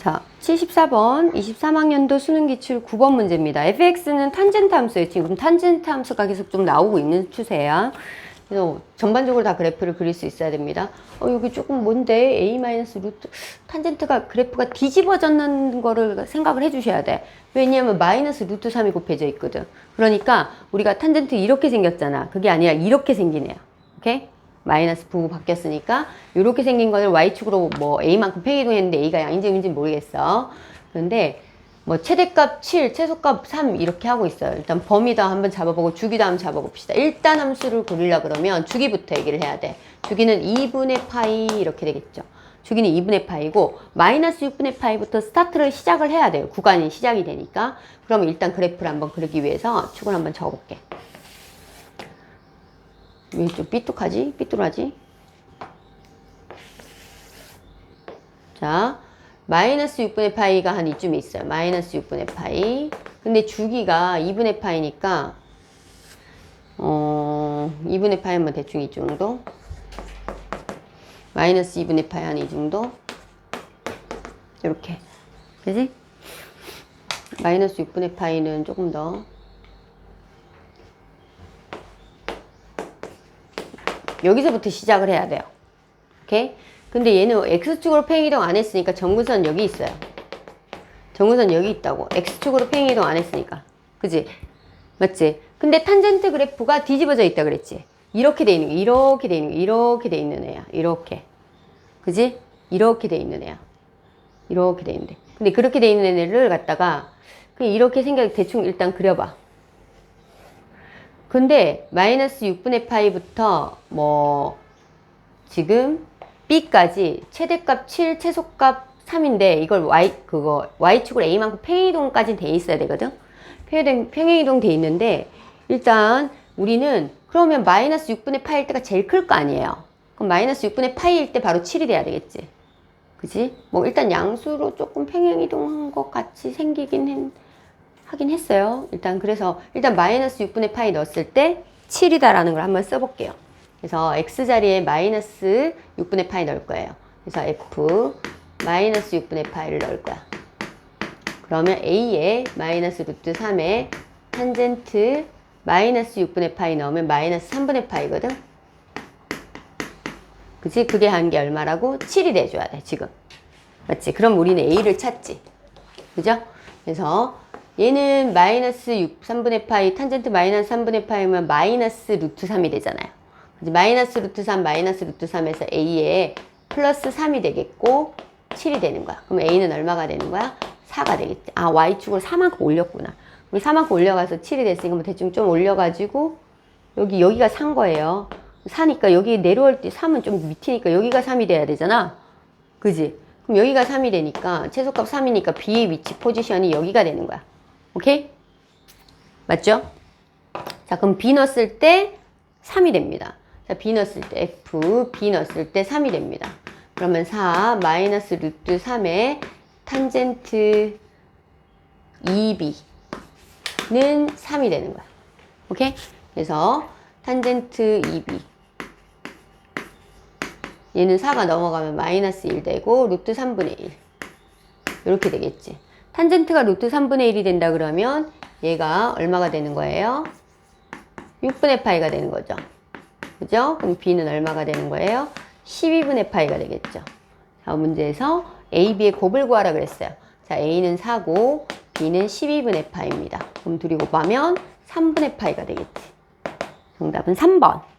자, 74번 23학년도 수능 기출 9번 문제입니다. fx는 탄젠트 함수예요. 지금 탄젠트 함수가 계속 좀 나오고 있는 추세야. 그래서 전반적으로 다 그래프를 그릴 수 있어야 됩니다. 어, 여기 조금 뭔데? a 마이너스 루트 탄젠트가 그래프가 뒤집어졌는 거를 생각을 해주셔야 돼. 왜냐하면 마이너스 루트 3이 곱해져 있거든. 그러니까 우리가 탄젠트 이렇게 생겼잖아. 그게 아니라 이렇게 생기네요. 오케이? 마이너스 부호 바뀌었으니까 이렇게 생긴 거를 y축으로 뭐 a만큼 팽이동했는데 a가 양인지 음인지 모르겠어. 그런데 뭐 최대값 7, 최소값 3 이렇게 하고 있어요. 일단 범위다 한번 잡아보고 주기다 한번 잡아봅시다. 일단 함수를 그리려 그러면 주기부터 얘기를 해야 돼. 주기는 2분의 파이 이렇게 되겠죠. 주기는 2분의 파이고 마이너스 6분의 파이부터 스타트를 시작을 해야 돼요. 구간이 시작이 되니까. 그러면 일단 그래프를 한번 그리기 위해서 축을 한번 적어볼게. 왜 좀 삐뚤하지? 삐뚤하지? 자, 마이너스 6분의 파이가 한 이쯤에 있어요. 마이너스 6분의 파이. 근데 주기가 2분의 파이니까, 어, 2분의 파이면 대충 이 정도? 마이너스 2분의 파이 한 이 정도? 이렇게. 그지? 마이너스 6분의 파이는 조금 더. 여기서부터 시작을 해야 돼요. 오케이? 근데 얘는 X축으로 팽이동 안 했으니까 정근선 여기 있어요. 정근선 여기 있다고. X축으로 팽이동 안 했으니까. 그지? 맞지? 근데 탄젠트 그래프가 뒤집어져 있다 그랬지? 이렇게 돼 있는 거, 이렇게 돼 있는 거, 이렇게 돼 있는 애야. 이렇게. 그지? 이렇게 돼 있는 애야. 이렇게 돼 있는데. 근데 그렇게 돼 있는 애를 갖다가 그냥 이렇게 생각 대충 일단 그려봐. 근데 마이너스 6분의 파이부터 뭐 지금 b까지 최대값 7, 최소값 3인데 이걸 y 그거 y축으로 a만큼 평행이동까지 돼 있어야 되거든. 평행이동 평행이동 돼 있는데 일단 우리는 그러면 마이너스 6분의 파일 때가 제일 클 거 아니에요. 그럼 마이너스 6분의 파이일 때 바로 7이 돼야 되겠지. 그지? 뭐 일단 양수로 조금 평행이동한 것 같이 생기긴 했, 하긴 했어요. 일단 그래서 일단 마이너스 6분의 파이 넣었을 때 7이다라는 걸 한번 써볼게요. 그래서 x 자리에 마이너스 6분의 파이 넣을 거예요. 그래서 f 마이너스 6분의 파이를 넣을 거야. 그러면 a에 마이너스 루트 3에 탄젠트 마이너스 6분의 파이 넣으면 마이너스 3분의 파이거든. 그치? 그게 한 게 얼마라고? 7이 돼줘야 돼, 지금. 맞지? 그럼 우리는 a를 찾지. 그죠? 그래서 얘는 마이너스 6, 3분의 파이, 탄젠트 마이너스 3분의 파이면 마이너스 루트 3이 되잖아요. 그치? 마이너스 루트 3, 마이너스 루트 3에서 a에 플러스 3이 되겠고 7이 되는 거야. 그럼 a는 얼마가 되는 거야? 4가 되겠지. 아, y축으로 4만큼 올렸구나. 우리 4만큼 올려가서 7이 됐으니까 뭐 대충 좀 올려가지고 여기, 여기가 3 거예요. 4니까 여기 내려올 때 3은 좀 밑이니까 여기가 3이 돼야 되잖아. 그지? 그럼 여기가 3이 되니까 최소값 3이니까 B의 위치 포지션이 여기가 되는 거야. 오케이? 맞죠? 자, 그럼 B 넣었을 때 3이 됩니다. 자, B 넣었을 때 F, B 넣었을 때 3이 됩니다. 그러면 4 마이너스 루트 3의 탄젠트 2B는 3이 되는 거야. 오케이? 그래서 탄젠트 2B 얘는 4가 넘어가면 마이너스 1 되고 루트 3분의 1 이렇게 되겠지. 탄젠트가 루트 3분의 1이 된다 그러면 얘가 얼마가 되는 거예요? 6분의 파이가 되는 거죠. 그죠? 그럼 b는 얼마가 되는 거예요? 12분의 파이가 되겠죠. 자, 문제에서 a, b의 곱을 구하라 그랬어요. 자, a는 4고 b는 12분의 파이입니다. 그럼 둘이 곱하면 3분의 파이가 되겠지. 정답은 3번.